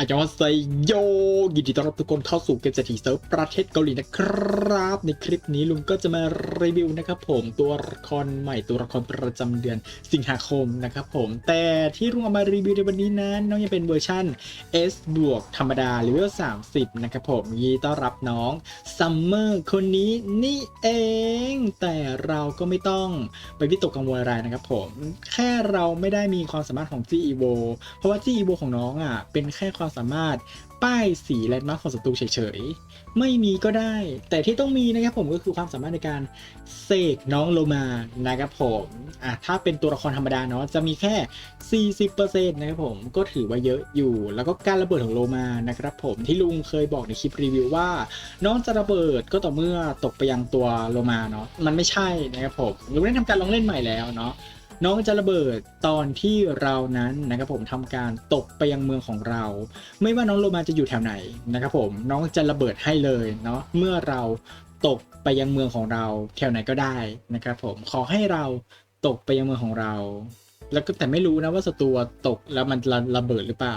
อาจารย์ไซโยยินดีต้อนรับทุกคนเข้าสู่เกมเศรษฐีเซิร์ฟประเทศเกาหลีนะครับ ในคลิปนี้ลุงก็จะมารีวิวนะครับผมตัวละครใหม่ตัวละครประจำเดือนสิงหาคมนะครับผมแต่ที่ลุงเอามารีวิวในวันนี้นั้นน้องยังเป็นเวอร์ชัน S บวกธรรมดาเลเวล30 นะครับผมยินดีต้อนรับน้องซัมเมอร์คนนี้นี่เอง แต่เราก็ไม่ต้องไปวิตกกังวลอะไรนะครับผมแค่เราไม่ได้มีความสามารถของ G Evo เพราะว่า G Evo ของน้องอะเป็นแค่ความสามารถป้ายสีแลนด์มาร์คของศัตรูเฉยๆ ไม่มีก็ได้ แต่ที่ต้องมีนะครับผมก็คือความสามารถในการเสกน้องโลมานะครับผมอะถ้าเป็นตัวละครธรรมดาเนาะจะมีแค่ 40%นะครับผมก็ถือว่าเยอะอยู่ แล้วก็การระเบิดของโลมานะครับผมที่ลุงเคยบอกในคลิปรีวิวว่า น้องจะระเบิดก็ต่อเมื่อตกไปยังตัวโลมาเนาะมันไม่ใช่นะครับผมลุงได้ทำการลองเล่นใหม่แล้วเนาะ น้องจะระเบิดตอนที่เรานั้นนะครับผมทำการตกไปยังเมืองของเรา ไม่ว่าน้องโลมาจะอยู่แถวไหนนะครับผมน้องจะระเบิดให้เลยเนาะเมื่อเราตกไปยังเมืองของเรา แถวไหนก็ได้นะครับผมขอให้เราตกไปยังเมืองของเรา แล้วก็แต่ไม่รู้นะว่าศัตรูตกแล้วมันระระเบิดหรือเปล่า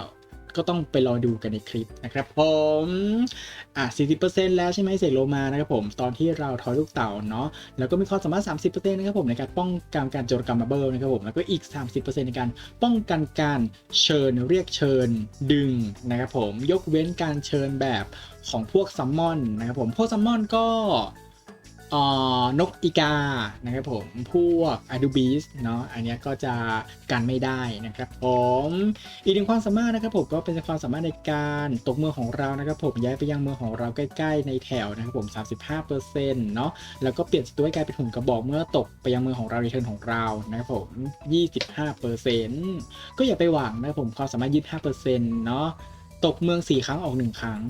ก็ต้องไปรอดูกันในคลิปนะครับผมอะ40%แล้วใช่ไหมเสกโลมานะครับผมตอนที่เราทอยลูกเต่าเนาะแล้วก็มีความสามารถ 30%นะครับผมในการป้องกันการโจรกรรมมาเบิลนะครับผมแล้วก็อีก 30%ในการป้องกันการเชิญเรียกเชิญดึงนะครับผมยกเว้นการเชิญแบบของพวกซัมมอนนะครับผมพวกซัมมอนก็ นกอีกานะครับผม พวกอะดูบีสเนาะอันนี้ก็จะกันไม่ได้นะครับผมอีกหนึ่งความสามารถนะครับผมก็เป็นความสามารถในการตกเมืองของเรานะครับผมย้ายไปยังเมืองของเราใกล้ ๆ ในแถวนะครับผม 35%เนาะแล้วก็เปลี่ยนสตัวให้กลายเป็นหุ่นกระบอกเมื่อตกไปยังเมืองของเราในเทิร์นของเรานะครับผม 25%ก็อย่าไปหวังนะครับผมความสามารถ 25%เนาะตกเมือง 4 ครั้งออก 1 ครั้ง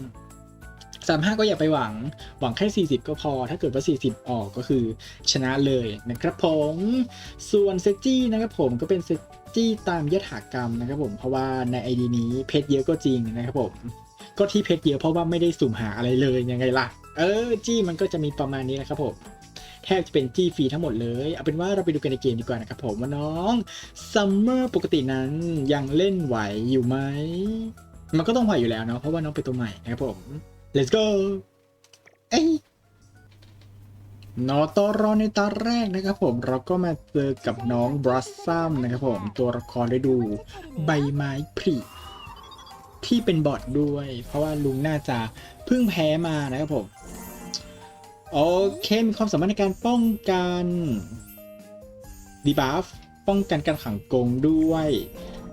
35ก็อย่าไปหวัง หวังแค่ 40 ก็พอ ถ้าเกิดว่า 40 ออกก็คือชนะเลยนะครับผม ส่วนเซจี้นะครับผมก็เป็นเซจี้ตามยถากรรมนะครับผม เพราะว่าใน ID นี้เพชรเยอะก็จริงนะครับผม ก็ที่เพชรเยอะเพราะว่าไม่ได้สุ่มหาอะไรเลยยังไงล่ะ เออจี้มันก็จะมีประมาณนี้นะครับผมแทบจะเป็นจี้ฟรีทั้งหมดเลย เอาเป็นว่าเราไปดูกันในเกมดีกว่านะครับผมว่าน้องซัมเมอร์ปกตินั้นยังเล่นไหวอยู่ไหม มันก็ต้องไหวอยู่แล้วเนาะเพราะว่าน้องเป็นตัวใหม่นะครับผม let's go เอ้ยนอตอรอในตาแรกนะครับผมเราก็มาเจอกับน้องบรัสซัมนะครับผมตัวละครได้ดูใบไม้ผลิที่เป็นบอทด้วย เพราะว่าลุงน่าจะเพิ่งแพ้มานะครับผม โอเค มีความสามารถในการป้องกันดีบัฟป้องกันการขังกงด้วย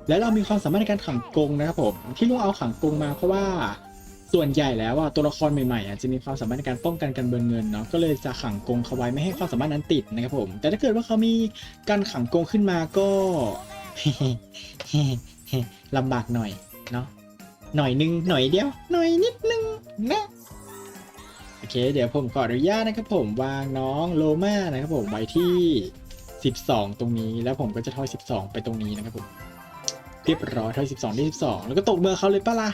และเรามีความสามารถในการขังกงนะครับผม ที่ลุงเอาขังกงมาเพราะว่า ส่วนใหญ่แล้วอะตัวละครใหม่ๆอะจะมีความสามารถในการป้องกันการเบิร์นเงินเนาะก็เลยจะขังกงเขาไว้ไม่ให้ความสามารถนั้นติดนะครับผม แต่ถ้าเกิดว่าเขามีการขังกงขึ้นมาก็ลำบากหน่อยเนาะหน่อยนึงหน่อยเดียว หน่อยนิดนึงนะโอเค เดี๋ยวผมขออนุญาตนะครับผมวางน้องโลมานะครับผมไว้ที่ 12 ตรงนี้แล้วผมก็จะทอย 12 ไปตรงนี้นะครับผมเรียบร้อยทอย 12ที่12 แล้วก็ตกเมืองเขาเลยปะล่ะ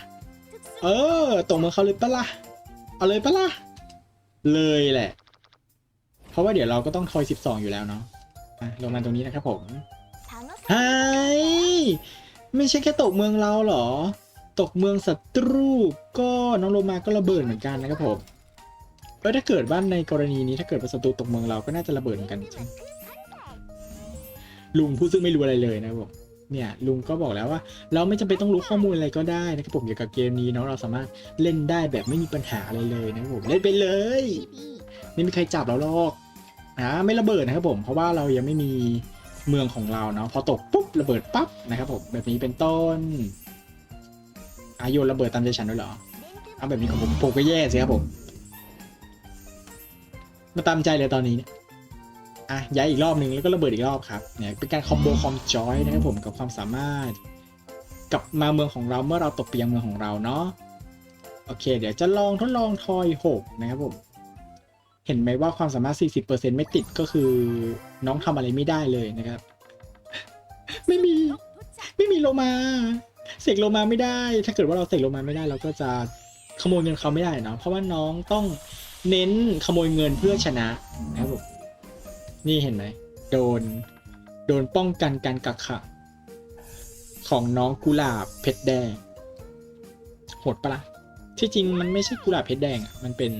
เออตกเมืองเขาเลยปะล่ะเอาเลยปะล่ะเลยแหละ เพราะว่าเดี๋ยวเราก็ต้องทอย 12 อยู่แล้วเนาะอะลงมาตรงนี้นะครับผมไฮไม่ใช่แค่ตกเมืองเราเหรอ ตกเมืองศัตรูก็น้องโลมาก็ระเบิดเหมือนกันนะครับผมเออถ้าเกิดว่าในกรณีนี้ถ้าเกิดว่าศัตรูตกเมืองเราก็น่าจะระเบิดเหมือนกันใช่ไหมลุงผู้ซึ่งไม่รู้อะไรเลยนะครับผม เนี่ยลุงก็บอกแล้วว่า เราไม่จำเป็นต้องรู้ข้อมูลอะไรก็ได้นะครับผมเกี่ยวกับเกมนี้เนาะเราสามารถเล่นได้แบบไม่มีปัญหาอะไรเลยนะครับผมเล่นไปเลยไม่มีใครจับเราหรอกนะไม่ระเบิดนะครับผมเพราะว่าเรายังไม่มีเมืองของเราเนาะพอตกปุ๊บระเบิดปั๊บนะครับผมแบบนี้เป็นต้นอาโยนระเบิดตามใจฉันด้วยเหรอเอาแบบนี้ของผมผมก็แย่สิครับผมมาตามใจเลยตอนนี้เนี่ย อะย้ายอีกรอบหนึ่งแล้วก็ระเบิดอีกรอบครับเนี่ยเป็นการคอมโบคอมจอยนะครับผมกับความสามารถกลับมาเมืองของเราเมื่อเราตกไปยังเมืองของเราเนาะโอเค เดี๋ยวจะลองทดลองทอย 6 นะครับผม เห็นไหมว่าความสามารถ 40%ไม่ติดก็คือน้องทำอะไรไม่ได้เลยนะครับ ไม่มี ไม่มีโลมา เสกโลมาไม่ได้ ถ้าเกิดว่าเราเสกโลมาไม่ได้ เราก็จะขโมยเงินเขาไม่ได้เนาะเพราะว่าน้องต้องเน้นขโมยเงินเพื่อชนะนะครับผม นี่เห็นไหม โดน โดนป้องกันการกักขังของน้องกุหลาบเพชรแดงหดปะละ่ะที่จริงมันไม่ใช่กุหลาบเพชรแดงอะมันเป็น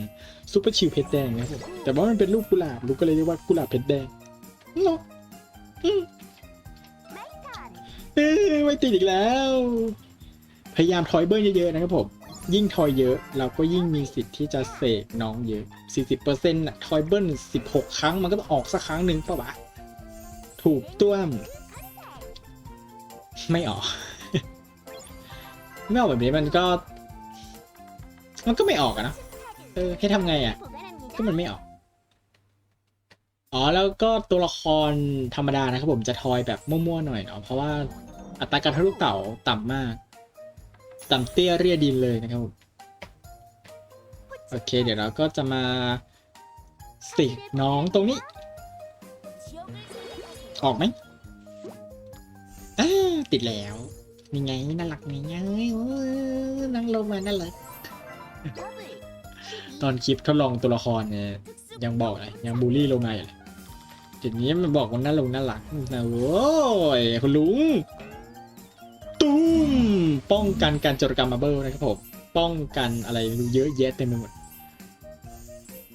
ซูเปอร์ชิลเพชรแดงนะครับแต่ว่ามันเป็นรูปกุหลาบลูกก็เลยเรียกว่ากุหลาบเพชรแดงเนาะเอ้ยไม่ติดอีกแล้ว พยายามทอยเบิ้ลเยอะๆนะครับผม ยิ่งทอยเยอะ เราก็ยิ่งมีสิทธิ์ที่จะเสกน้องเยอะ 40%น่ะทอยเบิ้ล16 ครั้งมันก็ต้องออกสักครั้งหนึ่งปะวะ ถูกต้วม ไม่ออก ไม่ออกแบบนี้มันก็ มันก็ไม่ออกอะนะเออให้ทำไงอะก็มันไม่ออก อ๋อแล้วก็ตัวละครธรรมดานะครับผมจะทอยแบบมั่วๆหน่อยเนาะเพราะว่าอัตราการทะลุเต่าต่ำมาก ต่ำเตี้ยเรียดินเลยนะครับผมโอเค เดี๋ยวเราก็จะมาสิกน้องตรงนี้ ออกไหมติดแล้วนี่ไงน่ารักไงไงนั่งลงมาน่ารักตอนคลิปทดลองตัวละครเนี่ยยังบอกเลยยังบูลลี่ลงมาอยู่เลยทีนี้มันบอกว่าน่าลงน่ารักนะโว้ยคุณลุง ป้องกันการจรกรรมมาเบิลนะครับผม ป้องกันอะไรเยอะแยะเต็มไปหมด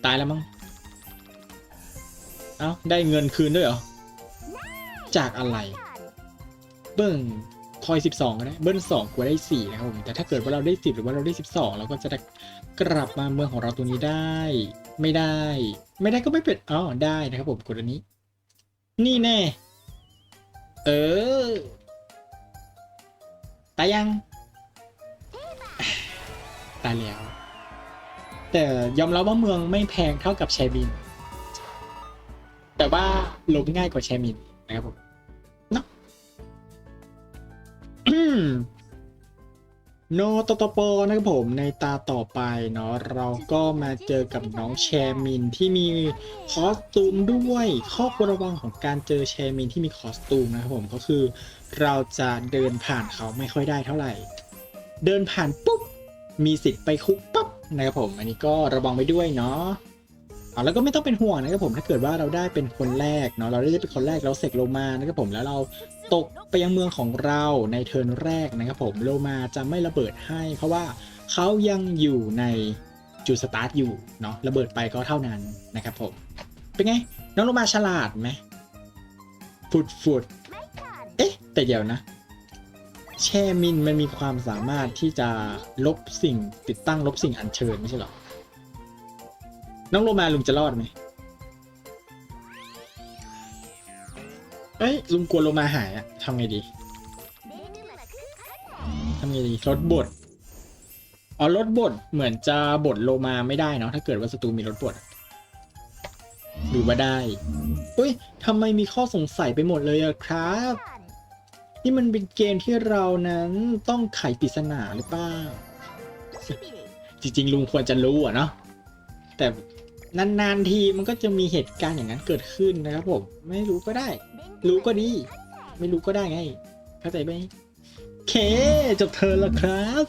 ตายแล้วมั้ง เอ้า ได้เงินคืนด้วยเหรอ จากอะไร เบิ้งทอย 12ก็ได้เบิ้ล2กว่าได้ 4 นะครับผม แต่ถ้าเกิดว่าเราได้ 10 หรือว่าเราได้ 12 เราก็จะได้กลับมาเมืองของเราตัวนี้ได้ ไม่ได้ ไม่ได้ก็ไม่เป็นอ๋อได้นะครับผมกดอันนี้ นี่แน่ เออ ตายยัง ตายแล้ว แต่ยอมรับว่าเมืองไม่แพงเท่ากับแชบิน แต่ว่าลบง่ายกว่าแชมินนะครับผมเนาะ โนตตปนะครับผมในตาต่อไปเนาะเราก็มาเจอกับน้องแชมินที่มีคอสตูมด้วยข้อควรระวังของการเจอแชมินที่มีคอสตูมนะครับผมก็คือ เราจะเดินผ่านเขาไม่ค่อยได้เท่าไหร่ เดินผ่านปุ๊บมีสิทธิ์ไปคุกปั๊บนะครับผม อันนี้ก็ระวังไว้ด้วยเนาะ อาแล้วก็ไม่ต้องเป็นห่วงนะครับผมถ้าเกิดว่าเราได้เป็นคนแรกเนาะเราได้เป็นคนแรกเราเสกโลมานะครับผมแล้วเราตกไปยังเมืองของเราในเทิร์นแรกนะครับผมโลมาจะไม่ระเบิดให้ เพราะว่าเขายังอยู่ในจุดสตาร์ทอยู่เนาะระเบิดไปก็เท่านั้นนะครับผมเป็นไงน้องโลมาฉลาดไหมฟุดฟุดเอ๊ะ แต่เดี๋ยวนะ แช่มินมันมีความสามารถที่จะลบสิ่งติดตั้งลบสิ่งอัญเชิญไม่ใช่หรอ น้องโลมาลุงจะรอดไหมเอ้ยลุงกลัวโลมาหายอะทำไงดีทำไงดีลดบทอ๋อลดบทเหมือนจะบทโลมาไม่ได้เนาะถ้าเกิดว่าศัตรูมีลดบทหรือว่าได้อุ้ยทำไมมีข้อสงสัยไปหมดเลยอะครับ นี่มันเป็นเกมที่เรานั้นต้องไขปริศนาหรือเปล่าจริงๆลุงควรจะรู้อะเนาะแต่ นานๆทีมันก็จะมีเหตุการณ์อย่างนั้นเกิดขึ้นนะครับผม ไม่รู้ก็ได้ รู้ก็ดี ไม่รู้ก็ได้ไง เข้าใจไหมเค จบเธอแล้วครับ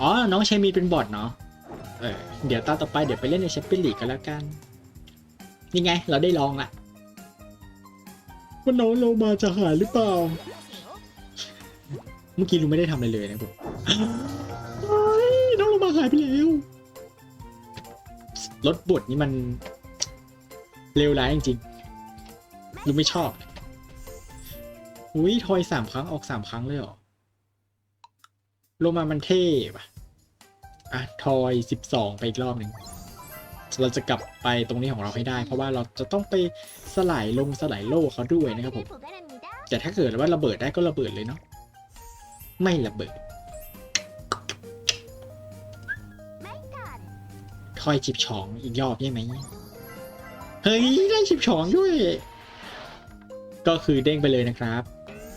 อ๋อ น้องเชมีเป็นบอทเนาะเออเดี๋ยวตาต่อไปเดี๋ยวไปเล่นในแชมเปี้ยนลีกกันแล้วกัน นี่ไง เราได้ลองละว่าน้องโลมาจะหายหรือเปล่า เมื่อกี้ลุงไม่ได้ทำอะไรเลยนะผมเฮ้ยน้องโลมาหายไปแล้ว รถบดนี่มันเลวร้ายจริงๆลุงไม่ชอบ อุ้ยทอยสามครั้งออกสามครั้งเลยเหรอโลมามันเท่ป่ะอะทอยสิบสองไปอีกรอบหนึ่งเราจะกลับไปตรงนี้ของเราให้ได้ เพราะว่าเราจะต้องไปสลายลงสลายโล่เขาด้วยนะครับผมแต่ถ้าเกิดว่าระเบิดได้ก็ระเบิดเลยเนาะไม่ระเบิด ทอยฉิบฉองอีกรอบใช่ไหมเฮ้ยได้ฉิบฉองด้วย ก็คือเด้งไปเลยนะครับ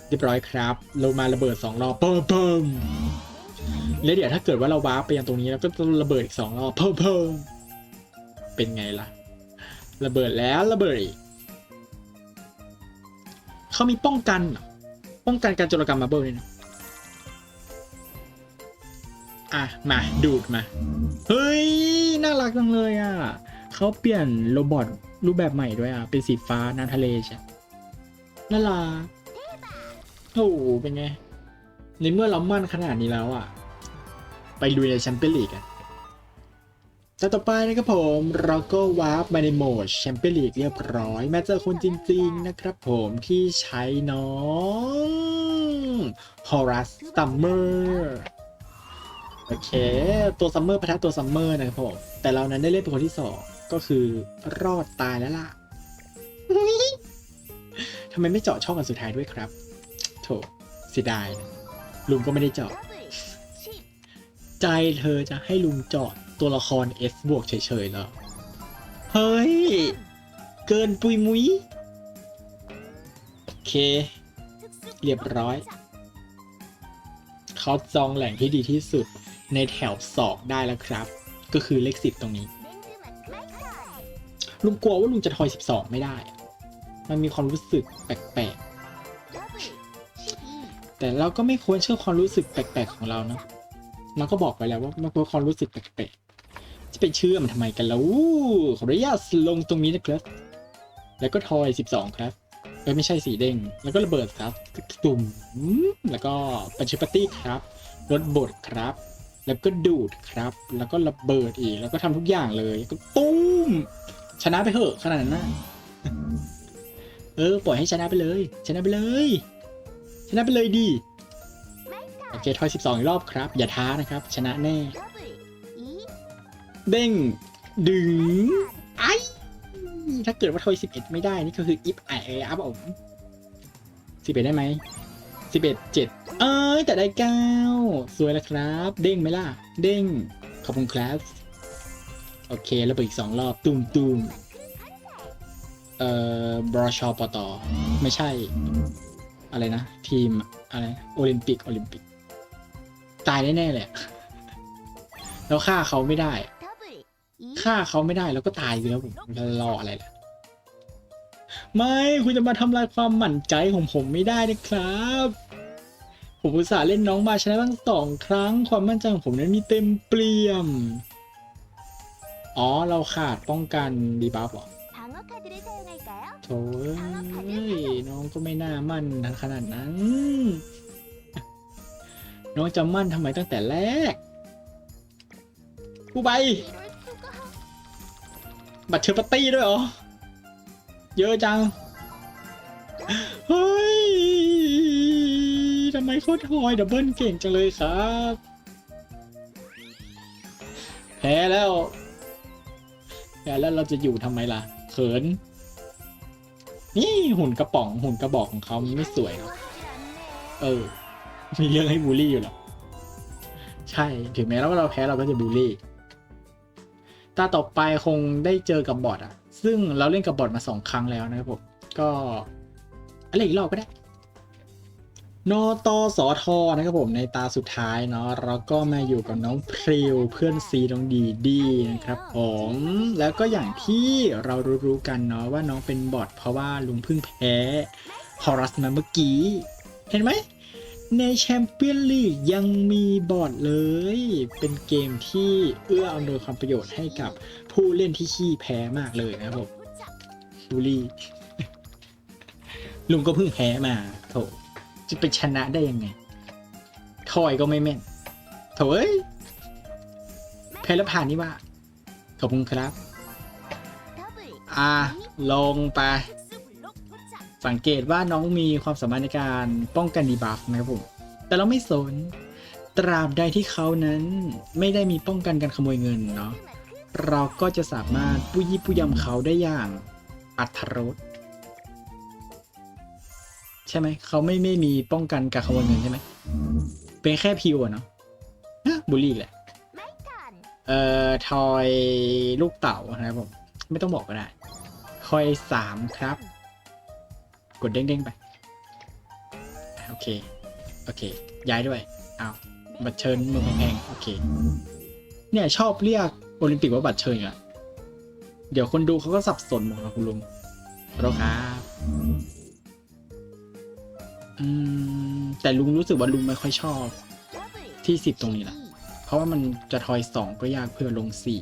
เรียบร้อยครับลงมาระเบิดสองรอบเพิ่มเพิ่มแล้วเดี๋ยวถ้าเกิดว่าเราวาร์ปไปยังตรงนี้แล้วก็จะระเบิดอีกสองรอบเพิ่มเพิ่มเป็นไงล่ะ ระเบิดแล้วระเบิดอีกเขามีป้องกัน ป้องกันการโจรกรรมมาเบิลเนี่ยนะ อะ มา ดูดมา เฮ้ย น่ารักจังเลยอะเขาเปลี่ยนโรบอทรูปแบบใหม่ด้วยอะ เป็นสีฟ้าน้ำทะเลใช่น่ารักโอ้โหเป็นไง ในเมื่อเรามั่นขนาดนี้แล้วอะ ไปลุยในแชมเปี้ยนลีกกันแต่ต่อไปนะครับผมเราก็วาร์ปมาในโหมดแชมเปี้ยนลีกเรียบร้อย แม้เจอคนจริง ๆ นะครับผมที่ใช้น้องฮอรัสซัมเมอร์ โอเค ตัวซัมเมอร์พะทะตัวซัมเมอร์นะครับผม แต่เรานั้นได้เล่นเป็นคนที่สองก็คือรอดตายแล้วล่ะทำไมไม่เจาะช่องกันสุดท้ายด้วยครับ โถเสียดายนะลุงก็ไม่ได้เจาะ ใจเธอจะให้ลุงเจาะตัวละคร S บวกเฉยๆเหรอ เฮ้ย เกินปุยมุยโอเค เรียบร้อยเขาจองแหล่งที่ดีที่สุด ในแถวศอกได้แล้วครับ ก็คือเลขสิบตรงนี้ ลุงกลัวว่าลุงจะทอย 12 ไม่ได้อะมันมีความรู้สึกแปลกๆ แต่เราก็ไม่ควรเชื่อความรู้สึกแปลกๆของเรานะมันก็บอกไปแล้วว่ามันเป็นความรู้สึกแปลกๆ จะไปเชื่อมันทำไมกันแล้วขออนุญาตลงตรงนี้นะครับ แล้วก็ทอย 12 ครับเอ้ยไม่ใช่สีเด้ง แล้วก็ระเบิดครับตุ่มแล้วก็ปัญชปาร์ตี้ครับ รถบดครับ แล้วก็ดูดครับ แล้วก็ระเบิดอีก แล้วก็ทำทุกอย่างเลยก็ตุ้ม ชนะไปเถอะขนาดนั้นนะเออ ปล่อยให้ชนะไปเลย ชนะไปเลย ชนะไปเลยดีโอเคทอย 12 อีกรอบครับ อย่าท้านะครับ ชนะแน่ เด้ง ดึง ไอ ถ้าเกิดว่าทอย 11 ไม่ได้ นี่ก็คืออิฟไอเลยครับผม11 ได้ไหม11 7 เอ้ยแต่ได้9สวยแล้วครับ เด้งไหมล่ะ เด้ง ขอบคุณครับ โอเค แล้วไปอีก2รอบตุ้มตุ้มเอ่อบรชปตไม่ใช่ อะไรนะ ทีมอะไรโอลิมปิกโอลิมปิก ตายแน่ๆเลยอะแล้วฆ่าเขาไม่ได้ฆ่าเขาไม่ได้แล้วก็ตายไปแล้วผมจะรออะไรล่ะไม่คุณจะมาทำลายความหมั่นใจของผมไม่ได้นะครับ ผมอุตส่าห์เล่นน้องมาชนะตั้งสองครั้ง ความมั่นใจของผมนั้นมีเต็มเปี่ยม อ๋อเราขาดป้องกันดีบัฟหรอโถ่น้องก็ไม่น่ามั่นขนาดนั้น น้องจะมั่นทำไมตั้งแต่แรกกูไป บัตรเชอร์ปาร์ตี้ด้วยเหรอ เยอะจัง เฮ้ย ไมโครทอยดับเบิลเก่งจังเลยครับ แพ้แล้วแพ้แล้วเราจะอยู่ทำไมล่ะ เขิน นี่หุ่นกระป๋องหุ่นกระบอกของเขามันไม่สวยเนอะเออ มีเรื่องให้บูลลี่อยู่หรอ ใช่ ถึงแม้ว่าเราแพ้เราก็จะบูลลี่ ตาต่อไปคงได้เจอกับบอทอะซึ่งเราเล่นกับบอทมาสองครั้งแล้วนะครับผม ก็อะไรอีกรอบก็ได้ นอตอสอทอนะครับผมในตาสุดท้ายเนาะเราก็มาอยู่กับน้องพริวเพื่อนซีน้องดีดีนะครับผมแล้วก็อย่างที่เรารู้ๆกันเนาะว่าน้องเป็นบอทเพราะว่าลุงเพิ่งแพ้ฮอรัสมาเมื่อกี้ เห็นไหมในแชมเปี้ยนลีกยังมีบอร์ดเลย เป็นเกมที่เอื้ออำนวยความประโยชน์ให้กับผู้เล่นที่ขี้แพ้มากเลยนะครับผมบูลี่ลุงก็เพิ่งแพ้มาโถ จะไปชนะได้ยังไงทอยก็ไม่แม่นโถเอ้ยแพ้แล้วผ่านนี่ว่า ขอบคุณครับ อ่า ลงไป สังเกตว่าน้องมีความสามารถในการป้องกันดีบัฟนะครับผม แต่เราไม่สน ตราบใดที่เขานั้นไม่ได้มีป้องกันการขโมยเงินเนาะ เราก็จะสามารถปุยยิปุยยำเขาได้อย่างอัธรสใช่ไหมเขาไม่ไม่มีป้องกันการขโมยเงินใช่ไหมเป็นแค่พิวอะเนาะฮะบูลลี่อีกแหละเอ่อทอยลูกเต่านะครับผมไม่ต้องบอกก็ได้ทอยสามครับ กดเด้งๆไป โอเค โอเค ย้ายด้วยเอาบัตรเชิญเมืองแพงๆโอเค เนี่ยชอบเรียกโอลิมปิกว่าบัตรเชิญอะเดี๋ยวคนดูเขาก็สับสนหมดนะคุณลุงขอโทษครับ อืมแต่ลุงรู้สึกว่าลุงไม่ค่อยชอบ ที่สิบตรงนี้แหละเพราะว่ามันจะทอยสองก็ยากเพื่อลงสี่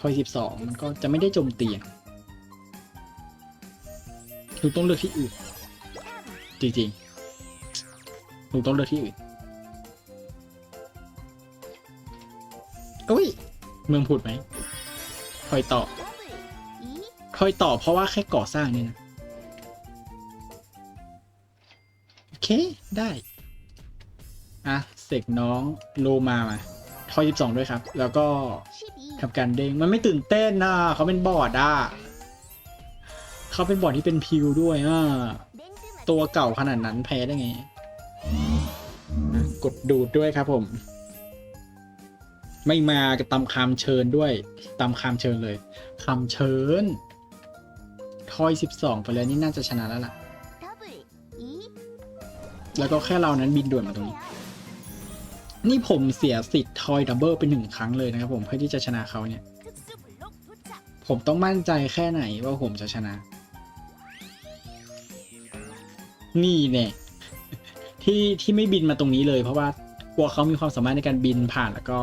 ทอยสิบสองมันก็จะไม่ได้โจมตีลุงต้องเลือกที่อื่น จริงๆลุงต้องเลือกที่อื่นอุ้ย เมืองผุดไหมคอยต่อคอยต่อเพราะว่าแค่ก่อสร้างเนี่ยนะ เค ได้ อะ เสกน้องโลมามาทอยสองด้วยครับ แล้วก็ทำการเด้ง มันไม่ตื่นเต้นนะเขาเป็นบอดอะเขาเป็นบอดที่เป็นพิวด้วยอะตัวเก่าขนาดนั้นแพ้ได้ไง กดดูดด้วยครับผม ไม่มาก็ตำคำเชิญด้วยตำคำเชิญเลยคำเชิญทอย 12 ไปเลยนี่น่าจะชนะแล้วล่ะ แล้วก็แค่เรานั้นบินด่วนมาตรงนี้ นี่ผมเสียสิทธิ์ทอยดับเบิลไปหนึ่งครั้งเลยนะครับผมเพื่อที่จะชนะเขาเนี่ย ผมต้องมั่นใจแค่ไหนว่าผมจะชนะ นี่เนี่ยที่ที่ไม่บินมาตรงนี้เลยเพราะว่ากลัวเขามีความสามารถในการบินผ่านแล้วก็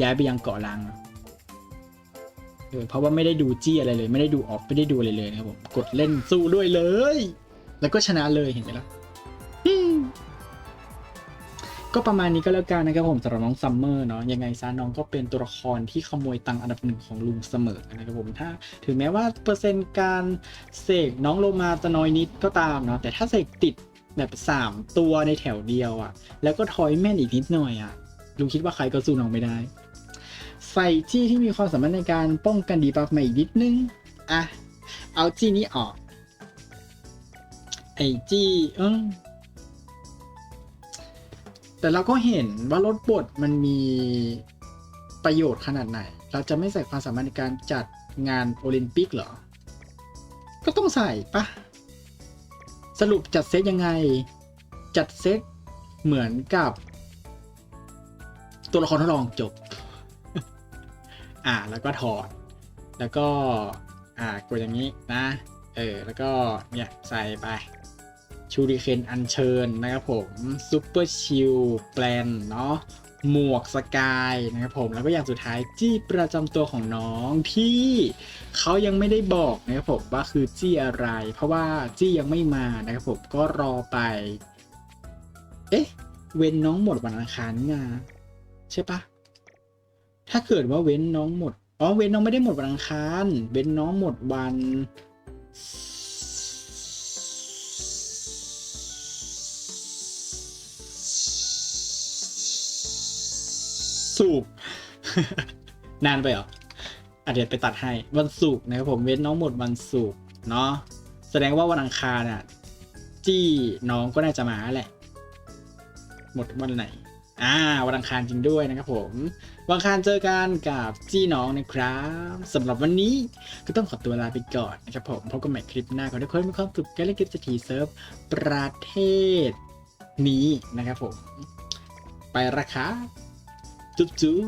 ย้ายไปยังเกาะลังเออเพราะว่าไม่ได้ดูจี้อะไรเลย ไม่ได้ดูออฟไม่ได้ดูอะไรเลยนะครับผมกดเล่นสู้ด้วยเลย แล้วก็ชนะเลยเห็นไหมล่ะ ก็ประมาณนี้ก็แล้วกันนะครับผมสำหรับน้องซัมเมอร์เนาะยังไงซะน้องก็เป็นตัวละครที่ขโมยตังอันดับหนึ่งของลุงเสมอนะครับผมถ้า ถึงแม้ว่าเปอร์เซ็นต์การเสกน้องโลมาจะน้อยนิดก็ตามเนาะแต่ถ้าเสกติดแบบสามตัวในแถวเดียวอะ่ะ แล้วก็ทอยแม่นอีกนิดหน่อยอะ่ะลุงคิดว่าใครก็สู้น้องไม่ได้ ใส่จี้ที่มีความสามารถในการป้องกันดีบัฟมาอีกนิดนึงอะเอาจี้นี้ออกไอจี้เออ แต่เราก็เห็นว่ารถบดมันมีประโยชน์ขนาดไหน เราจะไม่ใส่ความสามารถในการจัดงานโอลิมปิกเหรอ ก็ต้องใส่ปะสรุปจัดเซตยังไง จัดเซตเหมือนกับ ตัวละครทดลองจบ อ่าแล้วก็ถอด แล้วก็ อ่ากดอย่างนี้นะ เออ แล้วก็เนี่ยใส่ไป ชูริเคนอัญเชิญนะครับผมซูเปอร์ชิลแปลนเนาะหมวกสกายนะครับผมแล้วก็อย่างสุดท้ายจี้ประจำตัวของน้องที่เขายังไม่ได้บอกนะครับผมว่าคือจี้อะไร เพราะว่าจี้ยังไม่มานะครับผมก็รอไป เอ๊ะ เว้นน้องหมดวันอังคารนี่นะใช่ปะถ้าเกิดว่าเว้นน้องหมดอ๋อเว้นน้องไม่ได้หมดวันอังคาร เว้นน้องหมดวัน สูบ นานไปเหรออะเดียวไปตัดให้วันศุกร์นะครับผมเว้นน้องหมดวันศุกร์เนาะแสดงว่าวันอังคารอะจี้น้องก็น่าจะมาแหละ หมดวันไหนอ่าวันอังคารจริงด้วยนะครับผมวันอังคารเจอกันกับจี้น้องนะครับสำหรับวันนี้ก็ต้องขอตัวลาไปก่อนนะครับผมพบกันใหม่คลิปหน้าขอทุกคนมีความสุขกันเล่นเกมสถีเซิร์ฟประเทศนี้นะครับผม ไปละครับ จุ๊บจุ๊บ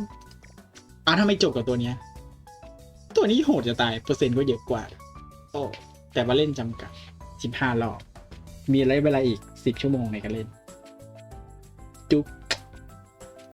อ้าวทำไมจบกับตัวเนี้ย ตัวนี้โหดจะตาย เปอร์เซ็นต์ก็เยอะกว่า โอ้แต่ว่าเล่นจำกัด15รอบ มีอะไรเวลาอีก10ชั่วโมงในการเล่น จุ๊บ